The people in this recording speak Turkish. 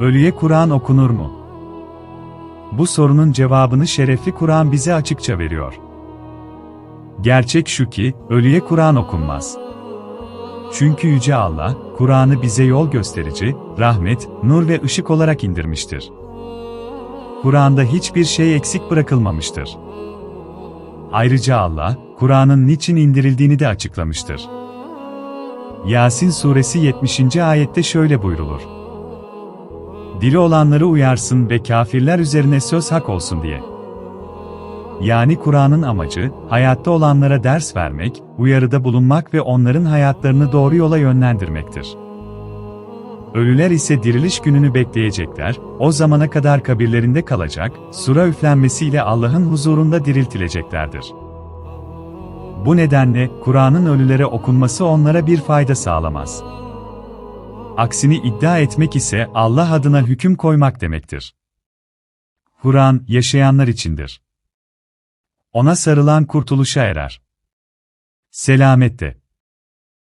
Ölüye Kur'an okunur mu? Bu sorunun cevabını şerefli Kur'an bize açıkça veriyor. Gerçek şu ki, ölüye Kur'an okunmaz. Çünkü Yüce Allah, Kur'an'ı bize yol gösterici, rahmet, nur ve ışık olarak indirmiştir. Kur'an'da hiçbir şey eksik bırakılmamıştır. Ayrıca Allah, Kur'an'ın niçin indirildiğini de açıklamıştır. Yasin suresi 70. ayette şöyle buyrulur. Dili olanları uyarsın ve kafirler üzerine söz hak olsun diye. Yani Kur'an'ın amacı, hayatta olanlara ders vermek, uyarıda bulunmak ve onların hayatlarını doğru yola yönlendirmektir. Ölüler ise diriliş gününü bekleyecekler, o zamana kadar kabirlerinde kalacak, sura üflenmesiyle Allah'ın huzurunda diriltileceklerdir. Bu nedenle, Kur'an'ın ölülere okunması onlara bir fayda sağlamaz. Aksini iddia etmek ise Allah adına hüküm koymak demektir. Kur'an, yaşayanlar içindir. Ona sarılan kurtuluşa erer. Selamette.